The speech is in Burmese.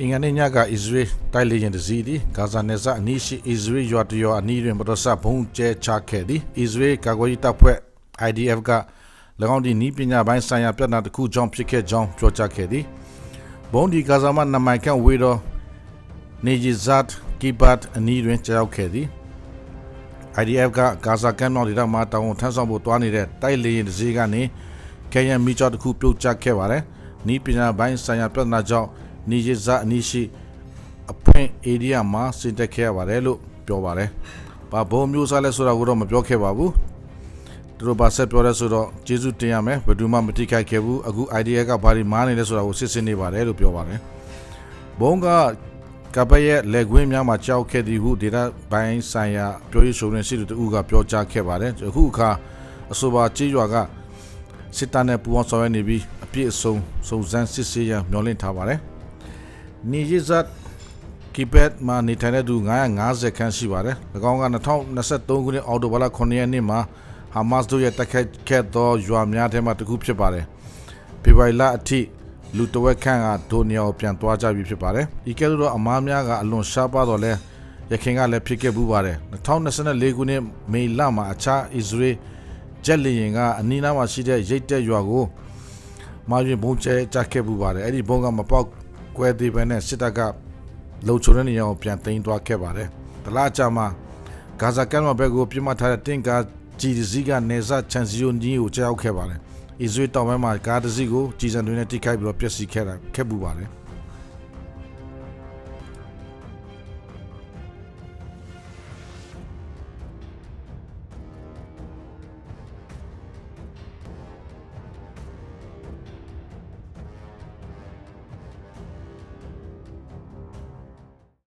အင်္ဂါနေ့ညကအစ္စရေးတိုက်လေယာဉ်တစ်စီးသည်ဂါဇာနယ်စပ်အနီးရှိအစ္စရေးရွာတရွာအနီးတွင်ပထမဘုံကျဲချခဲ့သည်အစ္စရေးကာကွယ်ရေးတပ်ဖွဲ့ IDF က၎င်းဒီနီးပညာပိုင်းဆိုင်ရာပြဿနာတစ်ခုကြောင့်ဖြစ်ခဲ့ကြောင်းပြောကြားခဲ့သည်ဘုံဒီဂါဇာမှနမိုင်ခန့်ဝေးသောနေဂျီဇတ်ကီဘတ်အနီးတွင်ကြောက်ခဲ့သည် IDF ကဂါဇာကမ်းမြောင်ဒေသမှာတောင်ဝန်ထမ်းဆောင်ဖို့တွားနေတဲ့တိုက်လေယာဉ်တစ်စီးကနေခဲယံမီကျော်တစ်ခုပြုတ်ကျခဲ့ပါတယ်။နီးပညာပိုင်းဆိုင်ရာပြဿနာကြောင့် နီဂျီဇာအနီးရှိအဖွင့်ဧရိယာမှာစင်တက်ခဲ့ရပါတယ်လို့ပြောပါတယ်။ဘာဘုံမျိုးစားလဲဆိုတာကိုတော့မပြောခဲ့ပါဘူး။သူတို့ဘာဆက်ပြောလဲဆိုတော့ကျေးဇူးတင်ရမယ်ဘယ်သူမှမတိခိုက်ခဲ့ဘူးအခု IDF ကဘာဒီမားနေလဲဆိုတာကိုစစ်စစ်နေပါတယ်လို့ပြောပါတယ်။ဘုံကကပရဲ့လက်ကွင်းများမှာကြောက်ခဲ့သည်ဟုဒေတာဘိုင်းဆိုင်ရာပြောရေးဆိုရင်ရှိသူတူကပြောကြားခဲ့ပါတယ်အခုအခါအဆိုပါကြေးရွာကစစ်တပ်နဲ့ပူးပေါင်းဆောင်ရွက်နေပြီးအပြည့်အစုံစုံစမ်းစစ်ဆေးရန်မျှော်လင့်ထားပါတယ် နေရဇတ်ကီပက်မှာနေထိုင်တဲ့သူ950ခန်းရှိပါတယ်၎င်းက2023ခုနှစ်အောက်တိုဘာလ9ရက်နေ့မှာဟာမတ်စ်တို့ရဲ့တိုက်ခိုက်ခဲ့သောရွာများထဲမှတစ်ခုဖြစ်ပါတယ်ဖေဖော်ဝါရီလအထိလူတဝက်ခန့်ကဒိုနီယာကိုပြန်သွားကြပြီဖြစ်ပါတယ်။ဤကဲ့သို့သောအမားများကအလွန်ရှားပါတော့လဲရခင်ကလည်းဖြစ်ခဲ့ဘူးပါတယ်။2024ခုနှစ်မေလမှာအခြားအစ္စရေးဂျက်လီယင်ကအနီးနားမှာရှိတဲ့ရိတ်တက်ရွာကိုမာရင်ဘုံကျဲချခဲ့ဘူးပါတယ်။အဲ့ဒီဘုံကမပေါက် ကွဲသေးဘဲနဲ့စစ်တပ်ကလုံခြုံတဲ့နေရာကိုပြန်သိမ်းသွားခဲ့ပါတယ်။တလားချာမှာဂါဇာကမ်းမှာဘက်ကိုပြစ်မှတ်ထားတဲ့တင်ကာဂျီဒီစီကနေဇာချန်စီယိုနီကိုကြောက်ခဲ့ပါတယ်။အစ္စရေးတောင်ပိုင်းမှာကားတစ်စီးကိုကြီးစံတွေနဲ့တိခိုက်ပြီးတော့ပျက်စီးခဲ့တာခဲ့ပူပါတယ်။